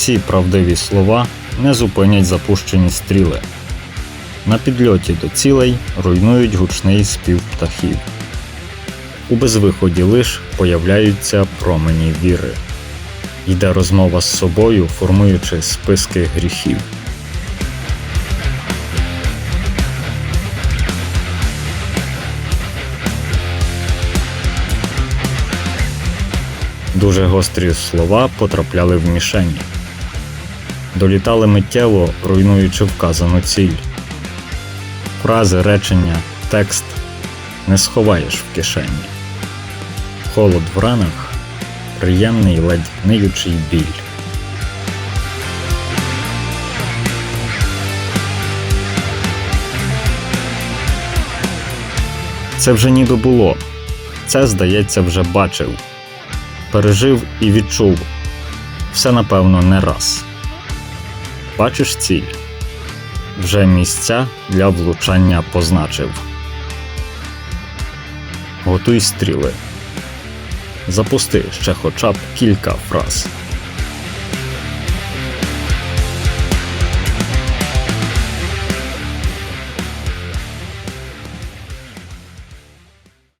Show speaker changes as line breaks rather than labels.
всі правдиві слова не зупинять запущені стріли. На підльоті до цілей руйнують гучний спів птахів. У безвиході лиш появляються промені віри. Йде розмова з собою, формуючи списки гріхів. Дуже гострі слова потрапляли в мішені. Долітали миттєво, руйнуючи вказану ціль. Фрази, речення, текст не сховаєш в кишені. Холод в ранах, приємний ледь ниючий біль. Це вже ніби було. Це, здається, вже бачив. Пережив і відчув. Все напевно не раз. Бачиш ціль? Вже місця для влучання позначив. Готуй стріли. Запусти ще хоча б кілька фраз.